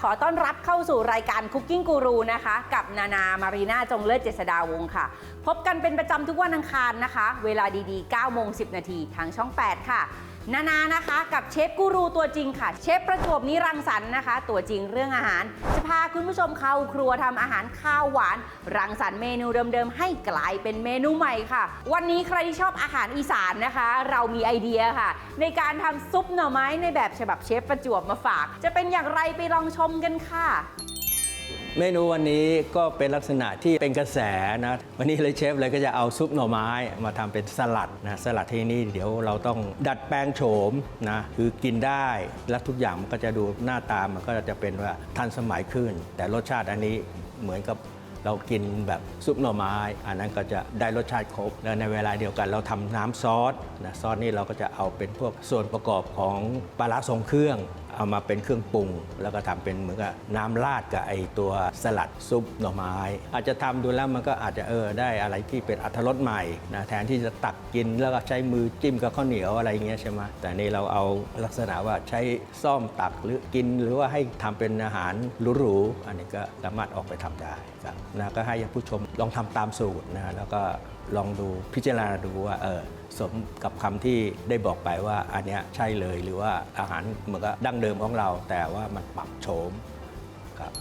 ขอต้อนรับเข้าสู่รายการ Cooking Guru นะคะ กับนานา มารีนาจงเลิศเจษดาวงศ์ค่ะ พบกันเป็นประจำทุกวันอังคารนะคะ เวลาดีๆ9โมง10 นาทีทางช่อง 8 ค่ะ นานานะคะกับเชฟกูรูตัวจริงค่ะ เชฟประจวบนิรังสรรค์นะคะ ตัวจริงเรื่องอาหาร จะพาคุณผู้ชมเข้าครัวทำอาหารข้าวหวาน รังสรรค์เมนูเดิมๆ ให้กลายเป็นเมนูใหม่ค่ะ วันนี้ใครที่ชอบอาหารอีสานนะคะ เรามีไอเดียค่ะ ในการทำซุปหน่อไม้ในแบบฉบับเชฟประจวบมาฝาก จะเป็นอย่างไรไปลองชมกันค่ะ เมนูวันนี้ก็เป็นลักษณะที่เป็นกระแสนะ วันนี้เลยเชฟเลยก็จะเอาซุปหน่อไม้มาทำเป็นสลัดนะสลัดที่นี่เดี๋ยวเราต้องดัดแปลงโฉมนะคือกินได้และทุกอย่างมันก็จะดูหน้าตามันก็จะเป็นว่าทันสมัยขึ้น แต่รสชาติอันนี้เหมือนกับเรากินแบบซุปหน่อไม้ อันนั้นก็จะได้รสชาติครบ แล้วในเวลาเดียวกันเราทำน้ำซอสนะซอสนี่เราก็จะเอาเป็นพวกส่วนประกอบของปลาร้าทรงเครื่อง เอามาเป็นเครื่องปรุง แล้วก็ทำเป็นเหมือนกับน้ำราดกับไอตัวสลัดซุปหน่อไม้ อาจจะทำดูแล้วมันก็อาจจะเออได้อะไรที่เป็นอัตรสใหม่นะแทนที่จะตักกินแล้วก็ใช้มือจิ้มกับข้าวเหนียวอะไรเงี้ยใช่ไหมแต่นี่เราเอาลักษณะว่าใช้ซ่อมตักหรือกินหรือว่าให้ทำเป็นอาหารหรูๆอันนี้ก็สามารถออกไปทำได้ครับนะก็ให้ผู้ชมลองทำตามสูตรนะแล้วก็ลองดูพิจารณาดูว่าเออสมกับคำที่ได้บอกไปว่าอันเนี้ยใช่เลยหรือว่าอาหารเหมือนกับดั้งเดิมของเรา แต่ว่ามันปรับโฉมครับ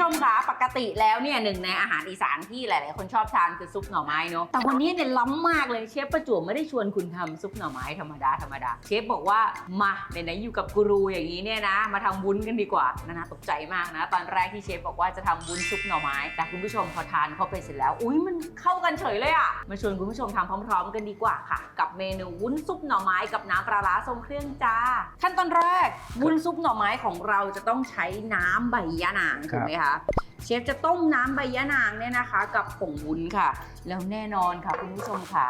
ชมคะปกติแล้วเนี่ยหนึ่งในอาหารอีสานที่หลาย ๆ คนชอบทานคือซุปหน่อไม้เนาะแต่วันนี้เนี่ยล้ำมากเลยเชฟประจวบไม่ได้ชวนคุณทำซุปหน่อไม้ธรรมดาธรรมดาเชฟบอกว่ามาไหนๆอยู่กับกูรูอย่างนี้เนี่ยนะ มาทำวุ้นกันดีกว่านานาตกใจมากนะ ตอนแรกที่เชฟบอกว่าจะทำวุ้นซุปหน่อไม้ แต่คุณผู้ชมพอทานเข้าไปเสร็จแล้วอุ้ยมันเข้ากันเฉยเลยอะมาชวนคุณผู้ชมทำพร้อม ๆ กันดีกว่าค่ะ กับเมนูวุ้นซุปหน่อไม้กับน้ำปลาร้าทรงเครื่องจ้า ขั้นตอนแรกวุ้นซุปหน่อไม้ของเราจะต้องใช้น้ำใบยะนางถูกไหมคะเชฟจะต้มน้ำใบยะนางเนี่ยนะคะ กับผงวุ้นค่ะ แล้วแน่นอนค่ะคุณผู้ชมค่ะ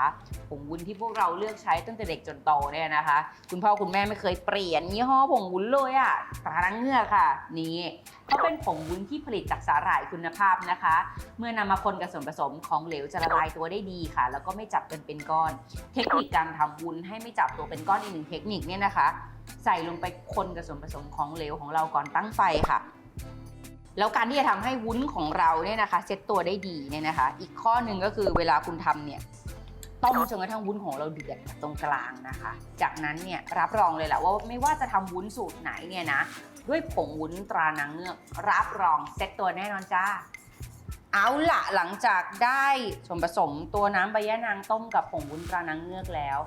ผงวุ้นที่พวกเราเลือกใช้ตั้งแต่เด็กจนโตเนี่ยนะคะ คุณพ่อคุณแม่ไม่เคยเปลี่ยนยี่ห้อผงวุ้นเลยอะ่ะตาลังเงือกค่ะ นี่เขาเป็นผงวุ้นที่ผลิตจากสาหร่ายคุณภาพนะคะ เมื่อนำมาคนกับส่วนผสมของเหลวจะละลายตัวได้ดีค่ะ แล้วก็ไม่จับกันเป็นก้อน เทคนิคการทำวุ้นให้ไม่จับตัวเป็นก้อนอีกหนึ่งเทคนิคเนี่ยนะคะ ใส่ลงไปคนกับส่วนผสมของเหลวของเราก่อนตั้งไฟค่ะ แล้วการที่จะทำให้วุ้นของเราเนี่ยนะคะ เซ็ตตัวได้ดีเนี่ยนะคะ อีกข้อหนึ่งก็คือเวลาคุณทำเนี่ยต้มจนกระทั่งวุ้นของเราเดือดตรงกลางนะคะ จากนั้นเนี่ยรับรองเลยแหละว่าไม่ว่าจะทำวุ้นสูตรไหนเนี่ยนะด้วยผงวุ้นตรานางเงือก รับรองเซ็ตตัวแน่นอนจ้าเอาละหลังจากได้ส่วนผสมตัวน้ำใบยะนางต้มกับผงวุ้นตรานางเงือกแล้ว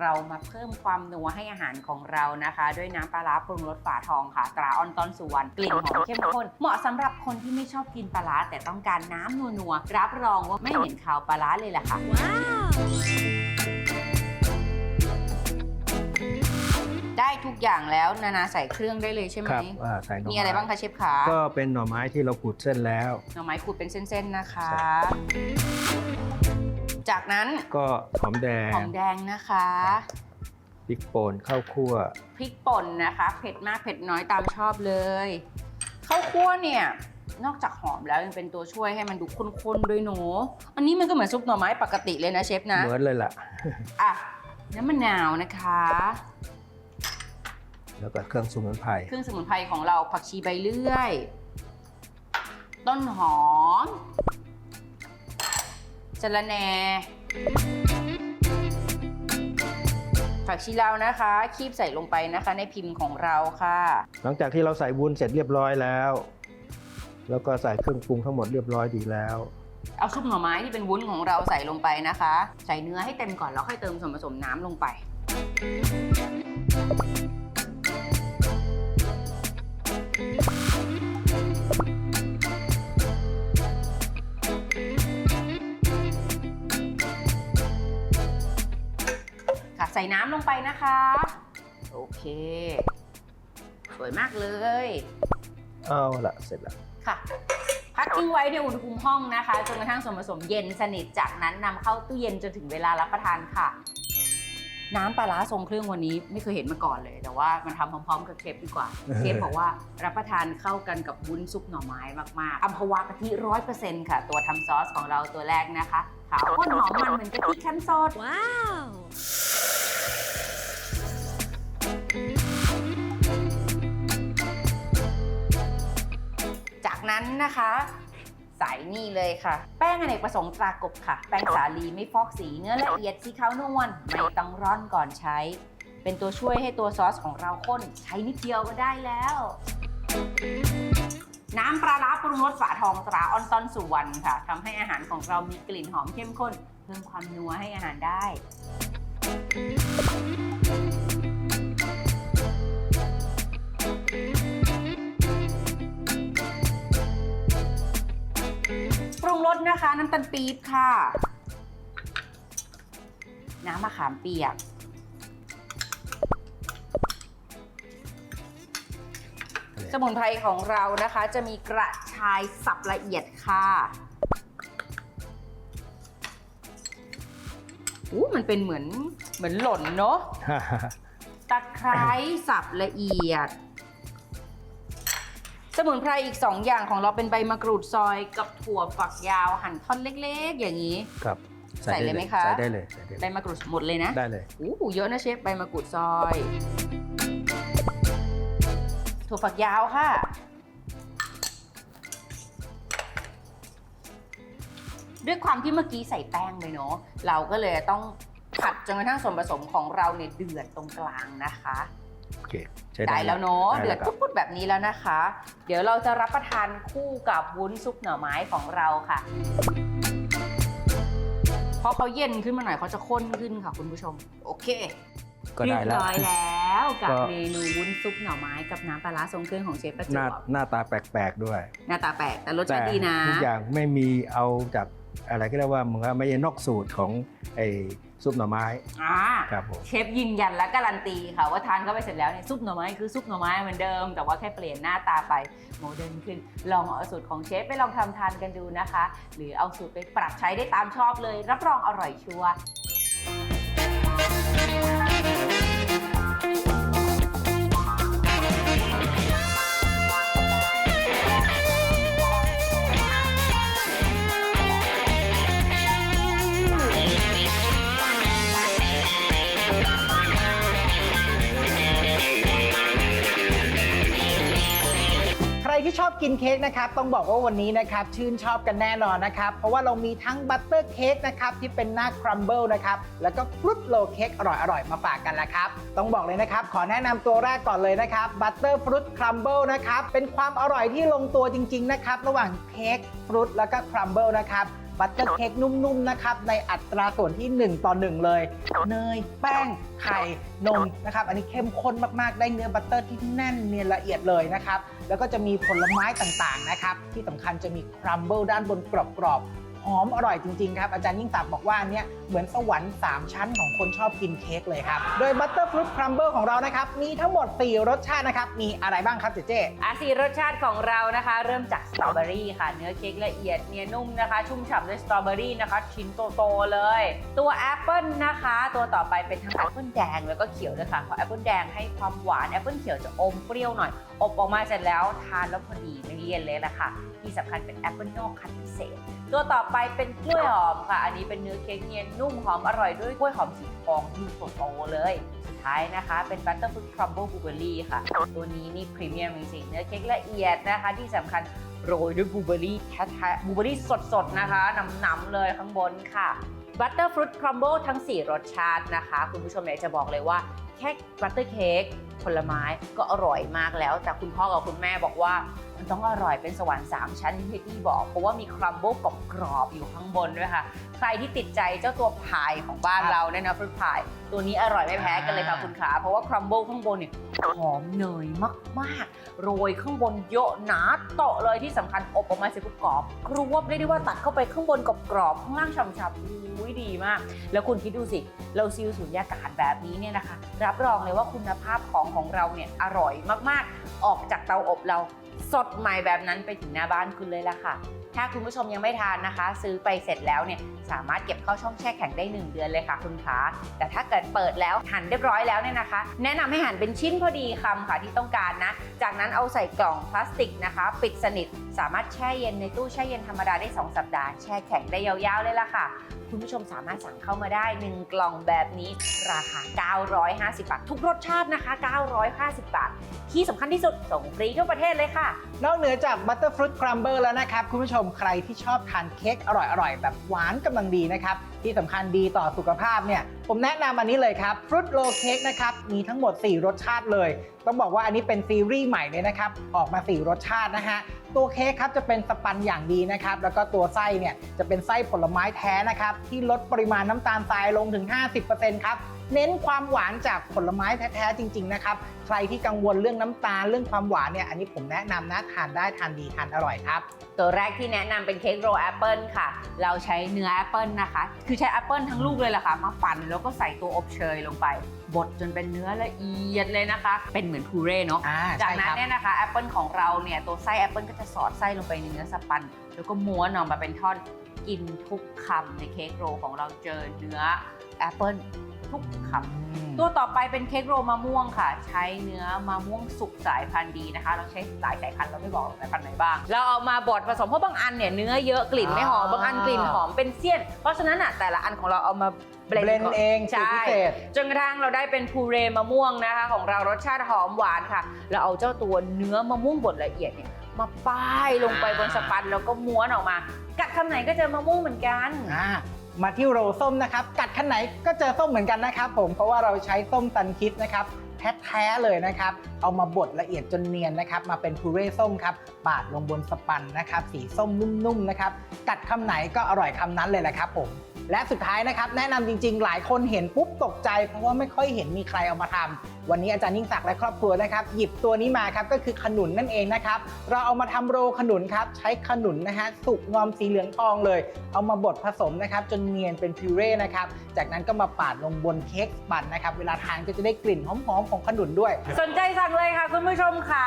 เรามาเพิ่มความนัวให้อาหารของเรานะคะ ด้วยน้ำปลาร้าปรุงรสฝาทองค่ะ ตราออนตอนสุวรรณกลิ่นหอมเข้มข้นเหมาะสำหรับคนที่ไม่ชอบกินปลาร้าแต่ต้องการน้ำนัวๆรับรองว่าไม่เห็นข่าวปลาร้าเลยแหละค่ะได้ทุกอย่างแล้วนานาใส่เครื่องได้เลยใช่ไหมครับอ่าใส่หน่อมีอะไรบ้างคะเชฟขาก็เป็นหน่อไม้ที่เราขูดเส้นแล้ว หน่อไม้ขูดเป็นเส้นๆนะคะใช่ จากนั้นก็หอมแดงหอมแดงนะคะพริกป่นข้าวคั่วพริกป่นนะคะ เผ็ดมากเผ็ดน้อยตามชอบเลยข้าวคั่วเนี่ยนอกจากหอมแล้วยังเป็นตัวช่วยให้มันดูข้นๆด้วยหนูอันนี้มันก็เหมือนซุปหน่อไม้ปกติเลยนะเชฟนะเหมือนเลยล่ะอะน้ำมะนาวนะคะ แล้วก็เครื่องสมุนไพรเครื่องสมุนไพรของเราผักชีใบเลื่อย ต้นหอม สะระแหน่ผักชีลาวนะคะ คีบใส่ลงไปนะคะ ในพิมพ์ของเราค่ะ หลังจากที่เราใส่วุ้นเสร็จเรียบร้อยแล้ว แล้วก็ใส่เครื่องปรุงทั้งหมดเรียบร้อยดีแล้ว เอาซุปหน่อไม้ที่เป็นวุ้นของเราใส่ลงไปนะคะ ใส่เนื้อให้เต็มก่อนแล้วค่อยเติมส่วนผสมน้ำลงไป ใส่น้ำลงไปนะคะ โอเค สวยมากเลย เอาละเสร็จแล้ว ค่ะ พักทิ้งไว้ในอุณหภูมิห้องนะคะจนกระทั่งส่วนผสมเย็นสนิทจากนั้นนำเข้าตู้เย็นจนถึงเวลารับประทานค่ะ น้ำปลาร้าทรงเครื่องวันนี้ไม่เคยเห็นมาก่อนเลย แต่ว่ามันทำพร้อมๆกับเชฟดีกว่าเชฟบอกว่ารับประทานเข้ากันกับวุ้นซุปหน่อไม้มากๆอัมพวากะทิร้อยเปอร์เซ็นต์ค่ะ ตัวทำซอสของเราตัวแรกนะคะขาวข้นหอมมันเหมือนกะทิขั้นสด Wow! นะคะใส่นี่เลยค่ะ แป้งอเนกประสงค์ตรากบค่ะ แป้งสาลีไม่ฟอกสีเนื้อละเอียดสีขาวนวลไม่ต้องร่อนก่อนใช้ เป็นตัวช่วยให้ตัวซอสของเราข้นใช้นิดเดียวก็ได้แล้ว น้ำปลาร้าปรุงรสฝาทองตราออนตอนสุวรรณค่ะทำให้อาหารของเรามีกลิ่นหอมเข้มข้น เพิ่มความนัวให้อาหารได้ สนะคะ น้ำตาลปี๊บค่ะ น้ำมะขามเปียก สมุนไพรของเรานะคะ จะมีกระชายสับละเอียดค่ะอู้มันเป็นเหมือนเหมือนหล่นเนาะ ตะไคร้สับละเอียด สมุนไพรอีก 2 อย่างของเราเป็นใบมะกรูดซอยกับถั่วฝักยาวหั่นท่อนเล็กๆ อย่างนี้ ครับใส่เลยไหมคะ ใส่ได้เลยใส่ได้ใบเลยมะกรูดหมดเลยนะได้เลยอู้หูเยอะนะเชฟใบมะกรูดซอย ถั่วฝักยาวค่ะ ด้วยความที่เมื่อกี้ใส่แป้งไปเนาะเราก็เลยต้องผัดจนกระทั่งส่วนผสมของเราเนี่ยเดือดตรงกลางนะคะ โอเค ใช้ได้แล้วเนาะได้เดือดครับ พุดๆแบบนี้แล้วนะคะ เดี๋ยวเราจะรับประทานคู่กับวุ้นซุปหน่อไม้ของเราค่ะพอเขาเย็นขึ้นมาหน่อยเขาจะข้นขึ้นค่ะคุณผู้ชม โอเคก็เรีได้ยบแล้วร้อยแล้วกับก็ เมนูวุ้นซุปหน่อไม้กับน้ำปลาร้าทรงเครื่องของเชฟประจหน้าวบหน้าตาแปลกๆด้วย หน้าตาแปลกแต่รสแต่ชาติดีนะ ทุกอย่างไม่มีเอาจากอะไรก็เรียกว่ามันก็ไม่ใช่นอกสูตรของไอ้ ซุปหน่อไม้อ่าครับผมเชฟยืนยันและการันตีค่ะว่าทานเข้าไปเสร็จแล้วเนี่ยซุปหน่อไม้คือซุปหน่อไม้เหมือนเดิม แต่ว่าแค่เปลี่ยนหน้าตาไปโมเดิร์นขึ้น ลองเอาสูตรของเชฟไปลองทำทานกันดูนะคะ หรือเอาสูตรไปปรับใช้ได้ตามชอบเลย รับรองอร่อยชัวร์ ที่ชอบกินเค้กนะครับต้องบอกว่าวันนี้นะครับชื่นชอบกันแน่นอนนะครับ เพราะว่าเรามีทั้งบัตเตอร์เค้กนะครับที่เป็นหน้าครัมเบิลนะครับแล้วก็ฟรุตโลเค้กอร่อยๆ มาฝากกันแล้วครับต้องบอกเลยนะครับ ขอแนะนำตัวแรกก่อนเลยนะครับบัตเตอร์ฟรุตครัมเบิลนะครับเป็นความอร่อยที่ลงตัวจริง ๆ นะครับ ระหว่างเค้กฟรุตแล้วก็ครัมเบิลนะครับ บัตเตอร์เค้กนุ่มๆนะครับในอัตราส่วนที่ 1 ต่อ 1 เลย เนยแป้งไข่นมนะครับอันนี้เข้มข้นมากๆ ได้เนื้อบัตเตอร์ที่แน่นเนียนละเอียดเลยนะครับแล้วก็จะมีผลไม้ต่างๆนะครับที่สำคัญจะมีครัมเบิลด้านบนกรอบๆ หอมอร่อยจริงๆครับ อาจารย์ยิ่งศักดิ์บอกว่าเนี้ยเหมือนสวรรค์ 3 ชั้นของคนชอบกินเค้กเลยครับ โดยบัตเตอร์ฟรุตครัมเบิลของเรานะครับ มีทั้งหมด 4 รสชาตินะครับ มีอะไรบ้างครับเจเจอาสีรสชาติของเรานะคะ เริ่มจากสตรอเบอรี่ค่ะ เนื้อเค้กละเอียดเนียนนุ่มนะคะ ชุ่มฉ่ำด้วยสตรอเบอรี่นะคะ ชิ้นโตๆเลย ตัวแอปเปิลนะคะ ตัวต่อไปเป็นทั้งแอปเปิลแดงแล้วก็เขียวด้วยค่ะเพราะแอปเปิลแดงให้ความหวานแอปเปิลเขียวจะอมเปรี้ยวหน่อย อบออกมาเสร็จแล้วทานแล้วพอดีไม่เลี่ยนเลยละค่ะที่สำคัญเป็นแอปเปิลนอกคั้นพิเศษ ตัวต่อไปเป็นกล้วยหอมค่ะ อันนี้เป็นเนื้อเค้กเนียนนุ่มหอมอร่อยด้วยกล้วยหอมสีทองดูโตเลย สุดท้ายนะคะ เป็นบัตเตอร์ฟรุตครัมเบิลบลูเบอร์รี่ค่ะ ตัวนี้นี่พรีเมียมจริงๆเนื้อเค้กละเอียดนะคะ ที่สำคัญโรยด้วยบลูเบอร์รี่แท้ๆบลูเบอร์รี่สดๆนะคะหนำๆเลยข้างบนค่ะบัตเตอร์ฟรุตครัมเบิลทั้ง 4 รสชาตินะคะ คุณผู้ชมอยากจะบอกเลยว่าแค่บัตเตอร์เค้กผลไม้ก็อร่อยมากแล้ว แต่คุณพ่อกับคุณแม่บอกว่า มันต้องอร่อยเป็นสวรรค์3ชั้นที่พี่บอก เพราะว่ามีครัมเบิลกรอบๆอยู่ข้างบนด้วยค่ะ ใครที่ติดใจเจ้าตัวพายของบ้านเราเนี่ยนะฟรุตพาย ตัวนี้อร่อยไม่แพ้กันเลยค่ะคุณขาเพราะว่าครัมเบิลข้างบนเนี่ยหอมเนยมากๆ โรยข้างบนเยอะหนาโตะเลยที่สำคัญอบออกมาเสร็จปุ๊บกรอบกรวบเรียกได้ว่าตัดเข้าไปข้างบนกรอบๆข้างล่างฉ่ำๆอุ้ยดีมาก แล้วคุณคิดดูสิ เราซีลสุญญากาศแบบนี้เนี่ยนะคะ รับรองเลยว่าคุณภาพของของเราเนี่ยอร่อยมากๆ ออกจากเตาอบเราสดใหม่แบบนั้นไปถึงหน้าบ้านคุณเลยล่ะค่ะ ถ้าคุณผู้ชมยังไม่ทานนะคะ ซื้อไปเสร็จแล้วเนี่ยสามารถเก็บเข้าช่องแช่แข็งได้ 1 เดือนเลยค่ะคุณคะแต่ถ้าเกิดเปิดแล้วหั่นเรียบร้อยแล้วเนี่ยนะคะ แนะนำให้หั่นเป็นชิ้นพอดีคำค่ะที่ต้องการนะ จากนั้นเอาใส่กล่องพลาสติกนะคะ ปิดสนิทสามารถแช่เย็นในตู้แช่เย็นธรรมดาได้ 2 สัปดาห์แช่แข็งได้ยาวๆเลยล่ะค่ะ คุณผู้ชมสามารถสั่งเข้ามาได้ 1 กล่องแบบนี้ราคา 950 บาท ทุกรสชาตินะคะ 950 บาท ที่สำคัญที่สุดส่งฟรีทั่วประเทศเลยค่ะ นอกเหนือจากบัตเตอร์ฟรุตครัมเบิลแล้วนะครับ คุณผู้ชมใครที่ชอบทานเค้กอร่อยๆแบบหวานกำลังดีนะครับที่สำคัญดีต่อสุขภาพเนี่ย ผมแนะนำอันนี้เลยครับฟรุตโลเค้กนะครับมีทั้งหมด 4 รสชาติเลย ต้องบอกว่าอันนี้เป็นซีรีส์ใหม่เลยนะครับออกมา 4 รสชาตินะฮะตัวเค้กครับจะเป็นสปันอย่างดีนะครับแล้วก็ตัวไส้เนี่ยจะเป็นไส้ผลไม้แท้นะครับที่ลดปริมาณน้ำตาลทรายลงถึง 50%ครับเน้นความหวานจากผลไม้แท้ๆจริง ๆ นะครับ ใครที่กังวลเรื่องน้ำตาลเรื่องความหวานเนี่ย อันนี้ผมแนะนำนะทานได้ทานดีทานอร่อยครับ ตัวแรกที่แนะนำเป็นเค้กโรแอปเปิลค่ะ เราใช้เนื้อแอปเปิลนะคะ คือใช้แอปเปิลทั้งลูกเลยล่ะค่ะ มาปั่นแล้วก็ใส่ตัวอบเชยลงไปบดจนเป็นเนื้อละเอียดเลยนะคะ เป็นเหมือนพูเร่เนาะอ่าจากใช่นั้คนรับ เนี่ยนะคะแอปเปิลของเราเนี่ยตัวไส้แอปเปิลก็จะสอดไส้ลงไปในเนื้อสปัน แล้วก็ม้วนออกมาเป็นท่อนกินทุกคำในเค้กโรลของเราเจอเนื้อแอปเปิลทุกคำ ตัวต่อไปเป็นเค้กโรลมะม่วงค่ะ ใช้เนื้อมะม่วงสุกสายพันธุ์ดีนะคะ เราใช้หลายสายพันธุ์เราไม่บอกหรอกสายพันธุ์ไหนบ้าง เราเอามาบดผสมเพราะบางอันเนี่ยเนื้อเยอะกลิ่นไม่หอมอ่าบางอันกลิ่นหอมเป็นเสี้ยน เพราะฉะนั้นอะแต่ละอันของเราเอามาเบลเบลนก่อนเองสูตรใช่พิเศษจนกระทั่งเราได้เป็นพูเรมะม่วงนะคะ ของเรารสชาติหอมหวานค่ะ เราเอาเจ้าตัวเนื้อมะม่วงบดละเอียดเนี่ยมาป้ายลงไปบนสปันแล้วก็ม้วนออกมา กัดคำไหนก็เจอมะม่วงเหมือนกันอ่า มาที่โรส้มนะครับ กัดขั้นไหนก็เจอส้มเหมือนกันนะครับ ผมเพราะว่าเราใช้ส้มตันคิดนะครับแท้ๆเลยนะครับ เอามาบดละเอียดจนเนียนนะครับ มาเป็นพูเร่ส้มครับ ปาดลงบนสปันนะครับ สีส้มนุ่มๆนะครับ กัดคำไหนก็อร่อยคำนั้นเลยแหละครับผม และสุดท้ายนะครับแนะนำจริง ๆ หลายคนเห็นปุ๊บตกใจ เพราะว่าไม่ค่อยเห็นมีใครเอามาทำวันนี้อาจารย์ยิ่งศักดิ์และครอบครัวนะครับหยิบตัวนี้มาครับก็คือขนุนนั่นเองนะครับเราเอามาทำโรขนุนครับใช้ขนุนนะฮะสุกงอมสีเหลืองทองเลย เอามาบดผสมนะครับจนเนียนเป็นพิวเร่นะครับจากนั้นก็มาปาดลงบนเค้กปันนะครับเวลาทานก็จะได้กลิ่นหอมๆของขนุนด้วย สนใจสั่งเลยค่ะคุณผู้ชมค่ะ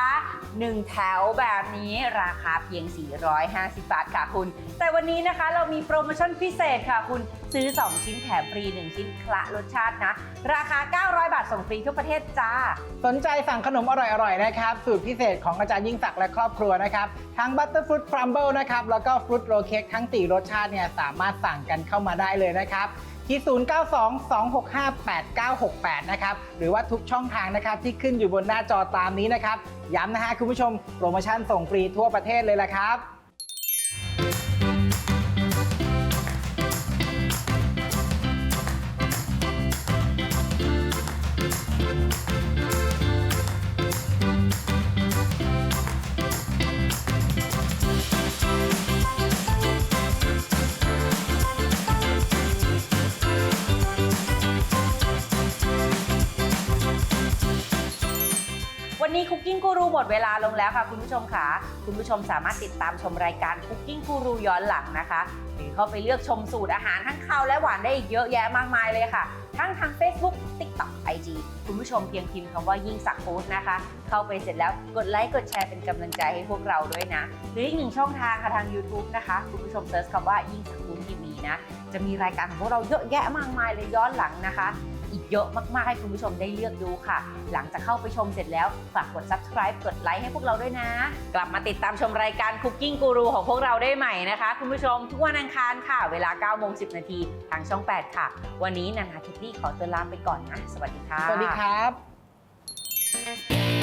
หนึ่งแถวแบบนี้ราคาเพียง 450 บาทค่ะคุณ แต่วันนี้นะคะเรามีโปรโมชั่นพิเศษค่ะคุณซื้อ 2 ชิ้นแถมฟรี 1 ชิ้นคละรสชาตินะ ราคา 900 บาทส่งฟรีทั่วประเทศจ้า สนใจสั่งขนมอร่อยๆนะครับ สูตรพิเศษของอาจารย์ยิ่งศักดิ์และครอบครัวนะครับ ทั้งบัตเตอร์ฟรุตครัมเบิลนะครับ แล้วก็ฟรุตโรลเค้กทั้ง 4 รสชาติเนี่ยสามารถสั่งกันเข้ามาได้เลยนะครับ ที่ 0922658968 นะครับ หรือว่าทุกช่องทางนะครับที่ขึ้นอยู่บนหน้าจอตามนี้นะครับ ย้ำนะฮะคุณผู้ชมโปรโมชั่นส่งฟรีทั่วประเทศเลยละครับ วันนี้คุกกิ้งกูรูหมดเวลาลงแล้วค่ะคุณผู้ชมค่ะ คุณผู้ชมสามารถติดตามชมรายการคุกกิ้งกูรูย้อนหลังนะคะ หรือเข้าไปเลือกชมสูตรอาหารทั้งคาวและหวานได้อีกเยอะแยะมากมายเลยค่ะ ทั้งทาง Facebook TikTok IG คุณผู้ชมเพียงพิมพ์คำว่ายิ่งสักฟู้ดนะคะ เข้าไปเสร็จแล้วกดไลค์กดแชร์เป็นกำลังใจให้พวกเราด้วยนะ หรืออีกหนึ่งช่องทางค่ะทาง YouTube นะคะ คุณผู้ชมเซิร์ชคำว่ายิ่งสักฟู้ดทีวีนะ จะมีรายการของพวกเราเยอะแยะมากมายเลยย้อนหลังนะคะ อีกเยอะมากๆให้คุณผู้ชมได้เลือกดูค่ะ หลังจากเข้าไปชมเสร็จแล้ว ฝากกด subscribe กดไลค์ให้พวกเราด้วยนะ กลับมาติดตามชมรายการ Cooking Guru ของพวกเราได้ใหม่นะคะ คุณผู้ชมทุกวันอังคารค่ะ เวลา9โมง10 นาทีทางช่อง 8 ค่ะ วันนี้นานาทิตตี้ขอตัวลาไปก่อนนะ สวัสดีค่ะสวัสดีครับ